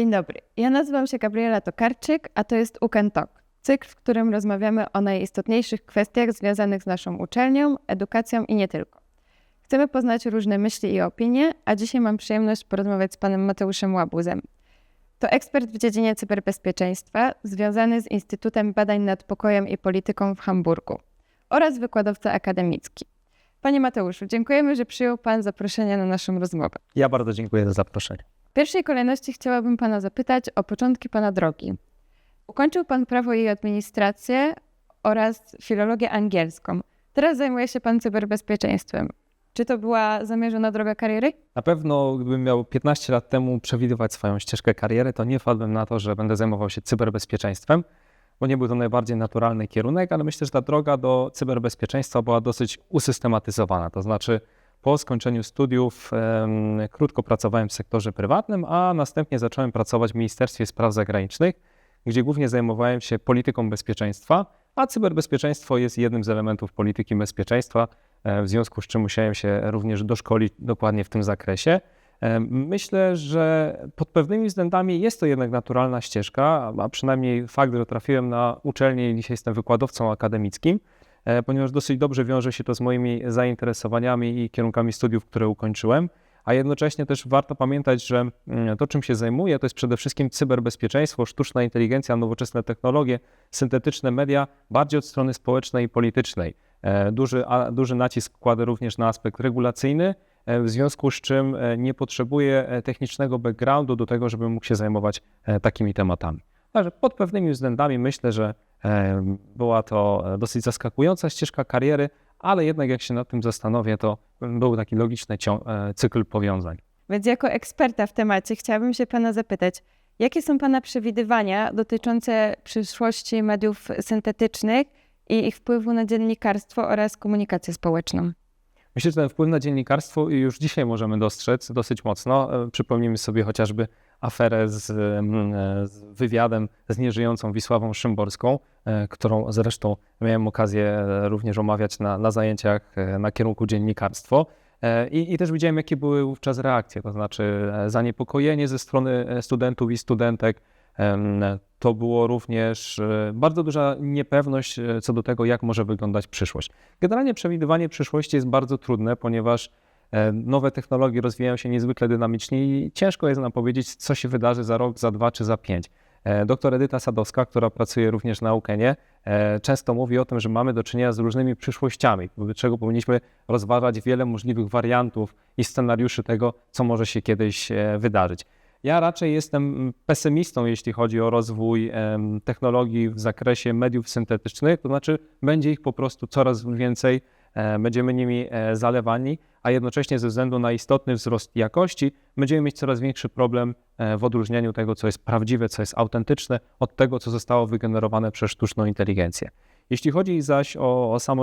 Dzień dobry. Ja nazywam się Gabriela Tokarczyk, a to jest Uken Talk, cykl, w którym rozmawiamy o najistotniejszych kwestiach związanych z naszą uczelnią, edukacją i nie tylko. Chcemy poznać różne myśli i opinie, a dzisiaj mam przyjemność porozmawiać z panem Mateuszem Łabuzem. To ekspert w dziedzinie cyberbezpieczeństwa związany z Instytutem Badań nad Pokojem i Polityką w Hamburgu oraz wykładowca akademicki. Panie Mateuszu, dziękujemy, że przyjął Pan zaproszenie na naszą rozmowę. Ja bardzo dziękuję za zaproszenie. W pierwszej kolejności chciałabym Pana zapytać o początki Pana drogi. Ukończył Pan prawo i administrację oraz filologię angielską. Teraz zajmuje się Pan cyberbezpieczeństwem. Czy to była zamierzona droga kariery? Na pewno, gdybym miał 15 lat temu przewidywać swoją ścieżkę kariery, to nie wpadłbym na to, że będę zajmował się cyberbezpieczeństwem, bo nie był to najbardziej naturalny kierunek, ale myślę, że ta droga do cyberbezpieczeństwa była dosyć usystematyzowana. To znaczy, po skończeniu studiów krótko pracowałem w sektorze prywatnym, a następnie zacząłem pracować w Ministerstwie Spraw Zagranicznych, gdzie głównie zajmowałem się polityką bezpieczeństwa, a cyberbezpieczeństwo jest jednym z elementów polityki bezpieczeństwa, e, w związku z czym musiałem się również doszkolić dokładnie w tym zakresie. Myślę, że pod pewnymi względami jest to jednak naturalna ścieżka, a przynajmniej fakt, że trafiłem na uczelnię i dzisiaj jestem wykładowcą akademickim, ponieważ dosyć dobrze wiąże się to z moimi zainteresowaniami i kierunkami studiów, które ukończyłem. A jednocześnie też warto pamiętać, że mm, to, czym się zajmuję, to jest przede wszystkim cyberbezpieczeństwo, sztuczna inteligencja, nowoczesne technologie, syntetyczne media, bardziej od strony społecznej i politycznej. E, Duży, a, duży nacisk kładę również na aspekt regulacyjny, e, w związku z czym e, nie potrzebuję e, technicznego backgroundu do tego, żebym mógł się zajmować e, takimi tematami. Także pod pewnymi względami myślę, że e, była to e, dosyć zaskakująca ścieżka kariery, ale jednak jak się nad tym zastanowię, to był taki logiczny e, cykl powiązań. Więc jako eksperta w temacie chciałabym się Pana zapytać, jakie są Pana przewidywania dotyczące przyszłości mediów syntetycznych i ich wpływu na dziennikarstwo oraz komunikację społeczną? Myślę, że ten wpływ na dziennikarstwo już dzisiaj możemy dostrzec dosyć mocno. E, Przypomnijmy sobie chociażby aferę z, mm, e, z wywiadem z nieżyjącą Wisławą Szymborską, e, którą zresztą miałem okazję e, również omawiać na, na zajęciach na kierunku dziennikarstwo. I, I też widziałem, jakie były wówczas reakcje, to znaczy zaniepokojenie ze strony studentów i studentek. To było również bardzo duża niepewność co do tego, jak może wyglądać przyszłość. Generalnie przewidywanie przyszłości jest bardzo trudne, ponieważ nowe technologie rozwijają się niezwykle dynamicznie i ciężko jest nam powiedzieć, co się wydarzy za rok, za dwa czy za pięć. E, Doktor Edyta Sadowska, która pracuje również na Ukenie, e, często mówi o tym, że mamy do czynienia z różnymi przyszłościami, wobec czego powinniśmy rozważać wiele możliwych wariantów i scenariuszy tego, co może się kiedyś e, wydarzyć. Ja raczej jestem pesymistą, jeśli chodzi o rozwój technologii w zakresie mediów syntetycznych, to znaczy będzie ich po prostu coraz więcej, e, będziemy nimi e, zalewani, a jednocześnie ze względu na istotny wzrost jakości będziemy mieć coraz większy problem e, w odróżnianiu tego, co jest prawdziwe, co jest autentyczne, od tego, co zostało wygenerowane przez sztuczną inteligencję. Jeśli chodzi zaś o, o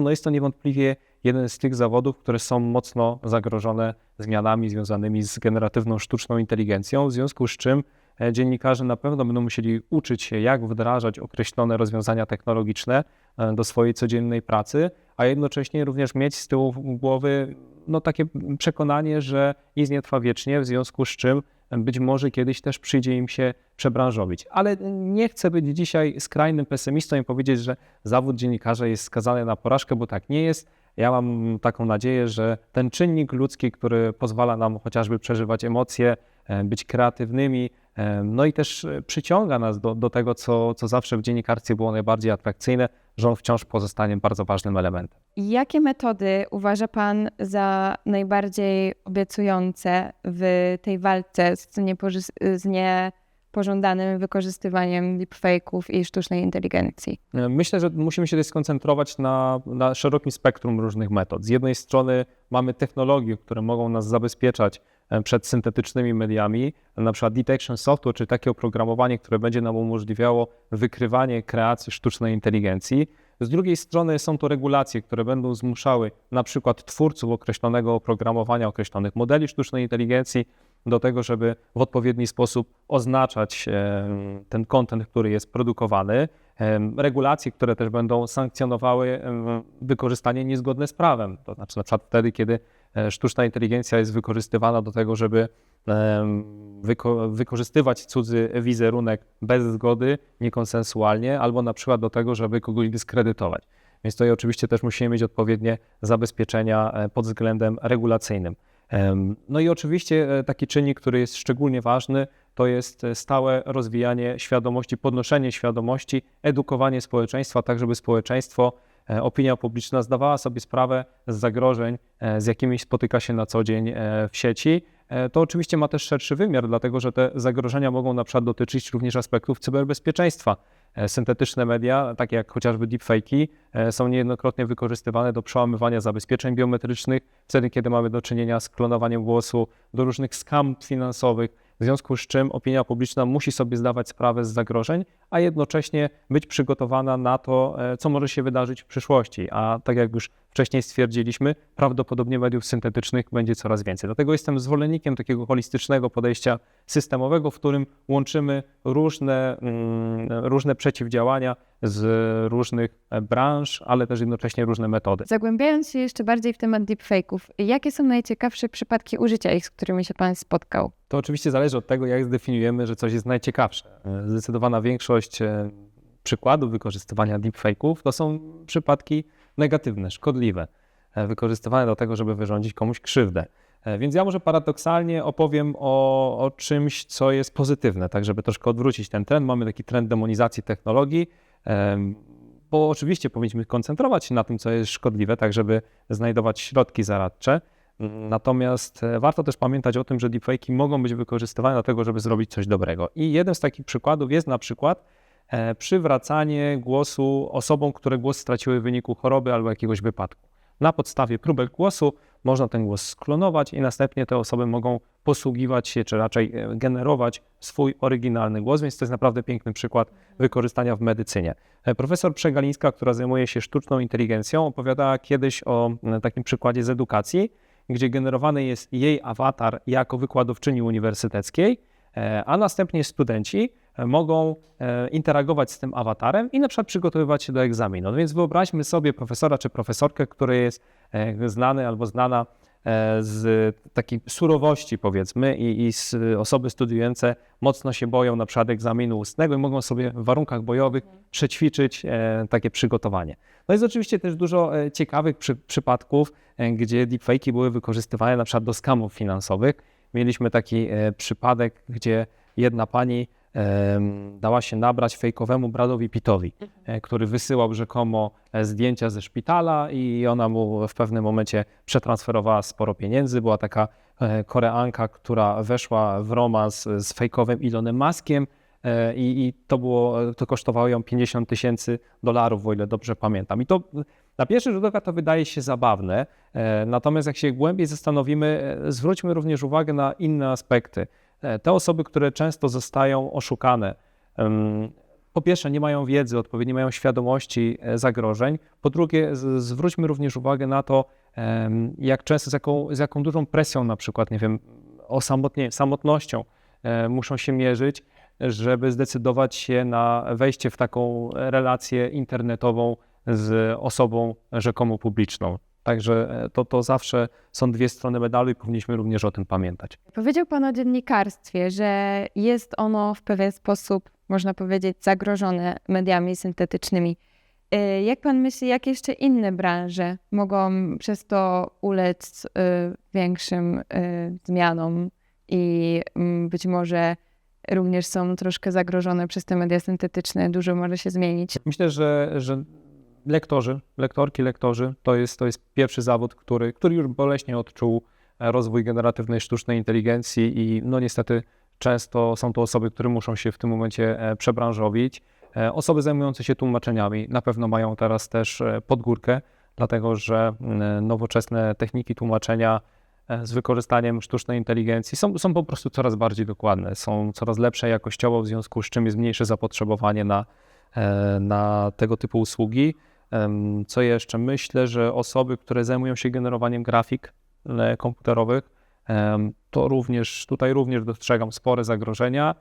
no jest to niewątpliwie jeden z tych zawodów, które są mocno zagrożone zmianami związanymi z generatywną sztuczną inteligencją, w związku z czym e, dziennikarze na pewno będą musieli uczyć się, jak wdrażać określone rozwiązania technologiczne e, do swojej codziennej pracy, a jednocześnie również mieć z tyłu głowy no, takie przekonanie, że nic nie trwa wiecznie, w związku z czym być może kiedyś też przyjdzie im się przebranżowić. Ale nie chcę być dzisiaj skrajnym pesymistą i powiedzieć, że zawód dziennikarza jest skazany na porażkę, bo tak nie jest. Ja mam taką nadzieję, że ten czynnik ludzki, który pozwala nam chociażby przeżywać emocje, być kreatywnymi, e, no i też e, przyciąga nas do, do tego, co, co zawsze w dziennikarstwie było najbardziej atrakcyjne, że on wciąż pozostanie bardzo ważnym elementem. Jakie metody uważa Pan za najbardziej obiecujące w tej walce z, niepoży- z niepożądanym wykorzystywaniem deepfake'ów i sztucznej inteligencji? Myślę, że musimy się tutaj skoncentrować na, na szerokim spektrum różnych metod. Z jednej strony mamy technologie, które mogą nas zabezpieczać e, przed syntetycznymi mediami, na przykład detection software, czy takie oprogramowanie, które będzie nam umożliwiało wykrywanie kreacji sztucznej inteligencji. Z drugiej strony są to regulacje, które będą zmuszały na przykład twórców określonego oprogramowania, określonych modeli sztucznej inteligencji do tego, żeby w odpowiedni sposób oznaczać e, ten content, który jest produkowany. regulacje, które też będą sankcjonowały wykorzystanie niezgodne z prawem. To znaczy na przykład wtedy, kiedy e, sztuczna inteligencja jest wykorzystywana do tego, żeby wyko- wykorzystywać cudzy wizerunek bez zgody, niekonsensualnie, albo na przykład do tego, żeby kogoś dyskredytować. Więc tutaj oczywiście też musimy mieć odpowiednie zabezpieczenia e, pod względem regulacyjnym. No i oczywiście e, taki czynnik, który jest szczególnie ważny, to jest e, stałe rozwijanie świadomości, podnoszenie świadomości, edukowanie społeczeństwa, tak żeby społeczeństwo, e, opinia publiczna zdawała sobie sprawę z zagrożeń, e, z jakimi spotyka się na co dzień e, w sieci. E, To oczywiście ma też szerszy wymiar, dlatego że te zagrożenia mogą na przykład dotyczyć również aspektów cyberbezpieczeństwa. E, Syntetyczne media, takie jak chociażby deepfake'i, e, są niejednokrotnie wykorzystywane do przełamywania zabezpieczeń biometrycznych, wtedy kiedy mamy do czynienia z klonowaniem głosu, do różnych skam finansowych, w związku z czym opinia publiczna musi sobie zdawać sprawę z zagrożeń, a jednocześnie być przygotowana na to, e, co może się wydarzyć w przyszłości. A tak jak już wcześniej stwierdziliśmy, prawdopodobnie mediów syntetycznych będzie coraz więcej. Dlatego jestem zwolennikiem takiego holistycznego podejścia systemowego, w którym łączymy różne, mm, różne przeciwdziałania z różnych branż, ale też jednocześnie różne metody. Zagłębiając się jeszcze bardziej w temat deepfake'ów, jakie są najciekawsze przypadki użycia ich, z którymi się Pan spotkał? To oczywiście zależy od tego, jak zdefiniujemy, że coś jest najciekawsze. Zdecydowana większość e, przykładów wykorzystywania deepfake'ów to są przypadki negatywne, szkodliwe, e, wykorzystywane do tego, żeby wyrządzić komuś krzywdę. E, Więc ja może paradoksalnie opowiem o, o czymś, co jest pozytywne, tak żeby troszkę odwrócić ten trend. Mamy taki trend demonizacji technologii, bo oczywiście powinniśmy koncentrować się na tym, co jest szkodliwe, tak żeby znajdować środki zaradcze. Natomiast e, warto też pamiętać o tym, że deepfake'i mogą być wykorzystywane do tego, żeby zrobić coś dobrego. I jeden z takich przykładów jest na przykład przywracanie głosu osobom, które głos straciły w wyniku choroby albo jakiegoś wypadku. Na podstawie próbek głosu można ten głos sklonować i następnie te osoby mogą posługiwać się, czy raczej e, generować swój oryginalny głos, więc to jest naprawdę piękny przykład wykorzystania w medycynie. E, Profesor Przegalińska, która zajmuje się sztuczną inteligencją, opowiadała kiedyś o e, takim przykładzie z edukacji, gdzie generowany jest jej awatar jako wykładowczyni uniwersyteckiej, e, a następnie studenci e, mogą e, interagować z tym awatarem i na przykład przygotowywać się do egzaminu. No więc wyobraźmy sobie profesora czy profesorkę, który jest e, znany albo znana e, z takiej surowości powiedzmy i, i z osoby studiujące mocno się boją na przykład egzaminu ustnego i mogą sobie w warunkach bojowych przećwiczyć e, takie przygotowanie. No jest oczywiście też dużo ciekawych przy, przypadków, gdzie deepfake'i były wykorzystywane na przykład do skamów finansowych. Mieliśmy taki przypadek, gdzie jedna pani dała się nabrać fejkowemu Bradowi Pittowi, e, który wysyłał rzekomo e, zdjęcia ze szpitala i ona mu w pewnym momencie przetransferowała sporo pieniędzy. Była taka e, Koreanka, która weszła w romans z fejkowym Elonem Muskiem e, i, i to, było, to kosztowało ją 50 tysięcy dolarów, o ile dobrze pamiętam. I to na pierwszy rzut oka to wydaje się zabawne, natomiast jak się głębiej zastanowimy, zwróćmy również uwagę na inne aspekty. E, Te osoby, które często zostają oszukane, po pierwsze nie mają wiedzy, odpowiednio nie mają świadomości e, zagrożeń, po drugie zwróćmy również uwagę na to, jak często, z jaką, z jaką dużą presją na przykład, nie wiem, samotnością e, muszą się mierzyć, żeby zdecydować się na wejście w taką relację internetową z osobą rzekomo publiczną. Także e, to, to zawsze są dwie strony medalu i powinniśmy również o tym pamiętać. Powiedział Pan o dziennikarstwie, że jest ono w pewien sposób, można powiedzieć, zagrożone mediami syntetycznymi. Y, Jak Pan myśli, jak jeszcze inne branże mogą przez to ulec y, większym zmianom i mm, być może również są troszkę zagrożone przez te media syntetyczne, dużo może się zmienić? Myślę, że, że lektorzy, lektorki, lektorzy to jest, to jest pierwszy zawód, który, który już boleśnie odczuł e, rozwój generatywnej sztucznej inteligencji i no niestety często są to osoby, które muszą się w tym momencie e, przebranżowić. E, Osoby zajmujące się tłumaczeniami na pewno mają teraz też podgórkę, dlatego że nowoczesne techniki tłumaczenia z wykorzystaniem sztucznej inteligencji są, są po prostu coraz bardziej dokładne, są coraz lepsze jakościowo, w związku z czym jest mniejsze zapotrzebowanie na, na tego typu usługi. Co jeszcze? Myślę, że osoby, które zajmują się generowaniem grafik komputerowych, to również tutaj również dostrzegam spore zagrożenia.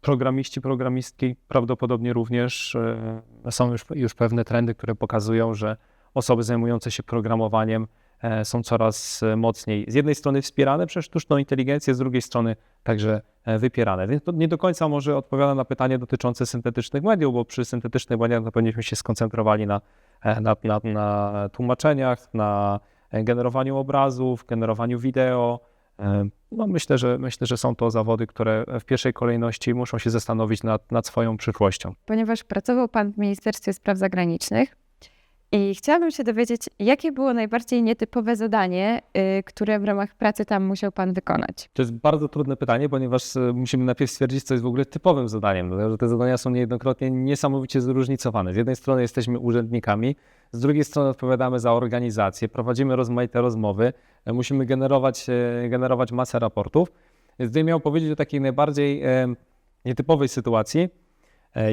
Programiści, programistki prawdopodobnie również e, są już, już pewne trendy, które pokazują, że osoby zajmujące się programowaniem e, są coraz e, mocniej z jednej strony wspierane przez sztuczną inteligencję, z drugiej strony także wypierane. Więc to nie do końca może odpowiada na pytanie dotyczące syntetycznych mediów, bo przy syntetycznych mediach to powinniśmy się skoncentrowali na, e, na, na, na tłumaczeniach, na e, generowaniu obrazów, generowaniu wideo. E, No myślę, że myślę, że są to zawody, które w pierwszej kolejności muszą się zastanowić nad, nad swoją przyszłością. Ponieważ pracował Pan w Ministerstwie Spraw Zagranicznych i chciałabym się dowiedzieć, jakie było najbardziej nietypowe zadanie, y, które w ramach pracy tam musiał Pan wykonać. To jest bardzo trudne pytanie, ponieważ e, musimy najpierw stwierdzić, co jest w ogóle typowym zadaniem, dlatego że te zadania są niejednokrotnie niesamowicie zróżnicowane. Z jednej strony jesteśmy urzędnikami, z drugiej strony odpowiadamy za organizację, prowadzimy rozmaite rozmowy, e, musimy generować, generować masę raportów. Gdybym miał powiedzieć o takiej najbardziej nietypowej sytuacji,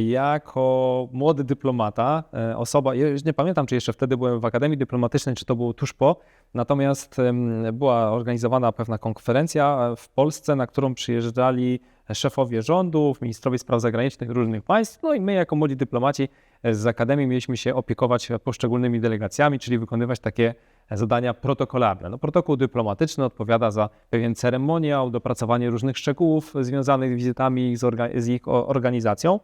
jako młody dyplomata, e, osoba, ja już nie pamiętam, czy jeszcze wtedy byłem w Akademii Dyplomatycznej, czy to było tuż po, natomiast była organizowana pewna konferencja w Polsce, na którą przyjeżdżali szefowie rządów, ministrowie spraw zagranicznych różnych państw, no i my jako młodzi dyplomaci e, z Akademii mieliśmy się opiekować poszczególnymi delegacjami, czyli wykonywać takie zadania protokolarne. No, protokół dyplomatyczny odpowiada za pewien ceremoniał, dopracowanie różnych szczegółów związanych z wizytami z, orga- z ich organizacją.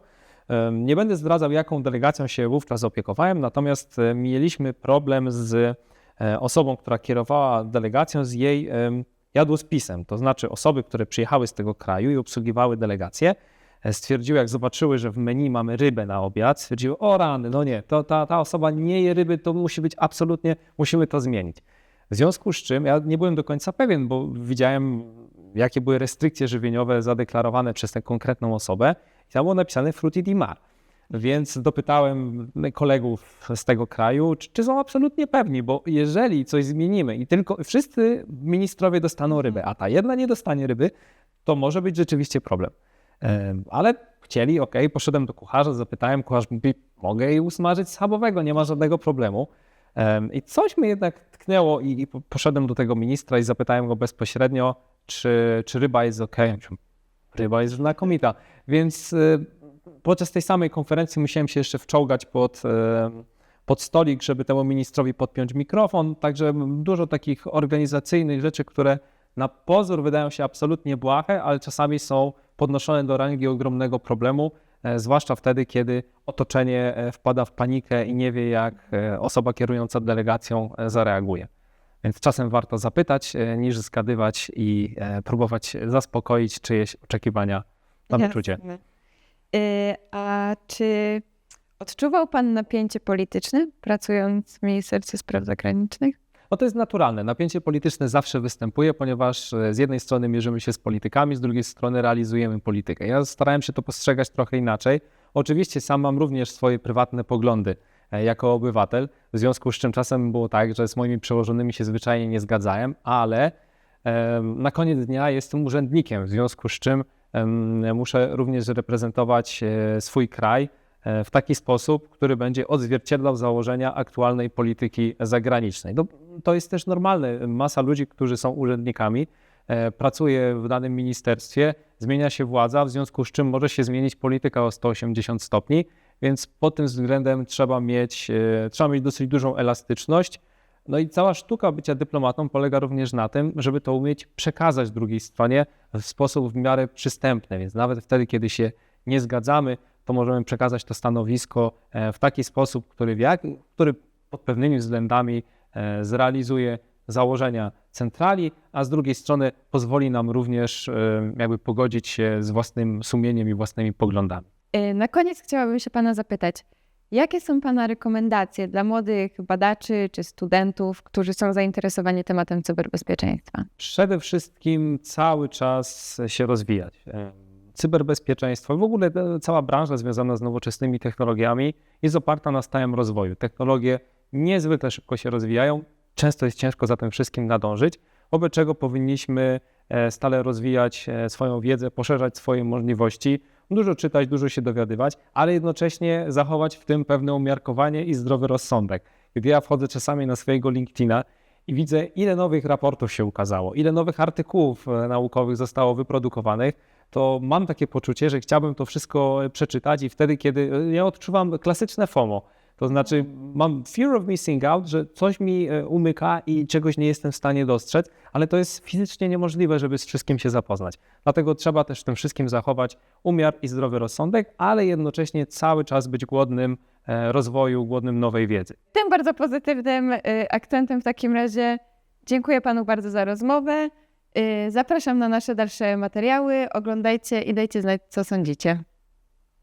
Nie będę zdradzał, jaką delegacją się wówczas opiekowałem, natomiast e, mieliśmy problem z e, osobą, która kierowała delegacją, z jej em, jadłospisem. To znaczy osoby, które przyjechały z tego kraju i obsługiwały delegację, e, stwierdziły, jak zobaczyły, że w menu mamy rybę na obiad, stwierdziły, o rany, no nie, to ta, ta osoba nie je ryby, to musi być absolutnie, musimy to zmienić. W związku z czym ja nie byłem do końca pewien, bo widziałem, jakie były restrykcje żywieniowe zadeklarowane przez tę konkretną osobę tam napisane fruity di mar. Więc dopytałem kolegów z tego kraju, czy, czy są absolutnie pewni, bo jeżeli coś zmienimy i tylko wszyscy ministrowie dostaną rybę, a ta jedna nie dostanie ryby, to może być rzeczywiście problem. Em, Ale chcieli, ok, poszedłem do kucharza, zapytałem, kucharz mówi, mogę jej usmażyć schabowego, nie ma żadnego problemu. Em, I coś mi jednak tknęło i, i po- poszedłem do tego ministra i zapytałem go bezpośrednio, czy, czy ryba jest ok. Ryba jest znakomita. Więc y, podczas tej samej konferencji musiałem się jeszcze wczołgać pod, e, pod stolik, żeby temu ministrowi podpiąć mikrofon. Także dużo takich organizacyjnych rzeczy, które na pozór wydają się absolutnie błahe, ale czasami są podnoszone do rangi ogromnego problemu, e, zwłaszcza wtedy, kiedy otoczenie e, wpada w panikę i nie wie, jak e, osoba kierująca delegacją zareaguje. Więc czasem warto zapytać, niż zgadywać i próbować zaspokoić czyjeś oczekiwania wyczucie. Jasne. Y, A czy odczuwał Pan napięcie polityczne, pracując w Ministerstwie Spraw Zagranicznych? No to jest naturalne. Napięcie polityczne zawsze występuje, ponieważ e, z jednej strony mierzymy się z politykami, z drugiej strony realizujemy politykę. Ja starałem się to postrzegać trochę inaczej. Oczywiście sam mam również swoje prywatne poglądy e, jako obywatel, w związku z czym czasem było tak, że z moimi przełożonymi się zwyczajnie nie zgadzałem, ale na koniec dnia jestem urzędnikiem, w związku z czym muszę również reprezentować e, swój kraj e, w taki sposób, który będzie odzwierciedlał założenia aktualnej polityki zagranicznej. No, to jest też normalne. Masa ludzi, którzy są urzędnikami, e, pracuje w danym ministerstwie, zmienia się władza, w związku z czym może się zmienić polityka o 180 stopni, więc pod tym względem trzeba mieć, trzeba mieć dosyć dużą elastyczność. No i cała sztuka bycia dyplomatą polega również na tym, żeby to umieć przekazać drugiej stronie w sposób w miarę przystępny, więc nawet wtedy, kiedy się nie zgadzamy, to możemy przekazać to stanowisko e, w taki sposób, który, jak, który pod pewnymi względami e, zrealizuje założenia centrali, a z drugiej strony pozwoli nam również e, jakby pogodzić się z własnym sumieniem i własnymi poglądami. Na koniec chciałabym się Pana zapytać, jakie są Pana rekomendacje dla młodych badaczy czy studentów, którzy są zainteresowani tematem cyberbezpieczeństwa? Przede wszystkim cały czas się rozwijać. E, Cyberbezpieczeństwo, w ogóle e, cała branża związana z nowoczesnymi technologiami jest oparta na stałym rozwoju. Technologie niezwykle szybko się rozwijają, często jest ciężko za tym wszystkim nadążyć, wobec czego powinniśmy e, stale rozwijać swoją wiedzę, poszerzać swoje możliwości, dużo czytać, dużo się dowiadywać, ale jednocześnie zachować w tym pewne umiarkowanie i zdrowy rozsądek. Gdy ja wchodzę czasami na swojego LinkedIna i widzę, ile nowych raportów się ukazało, ile nowych artykułów e, naukowych zostało wyprodukowanych, to mam takie poczucie, że chciałbym to wszystko e, przeczytać i wtedy, kiedy e, ja odczuwam klasyczne FOMO. To znaczy, mam fear of missing out, że coś mi e, umyka i czegoś nie jestem w stanie dostrzec, ale to jest fizycznie niemożliwe, żeby z wszystkim się zapoznać. Dlatego trzeba też w tym wszystkim zachować umiar i zdrowy rozsądek, ale jednocześnie cały czas być głodnym e, rozwoju, głodnym nowej wiedzy. Tym bardzo pozytywnym y, akcentem w takim razie dziękuję Panu bardzo za rozmowę. Zapraszam na nasze dalsze materiały. Oglądajcie i dajcie znać, co sądzicie.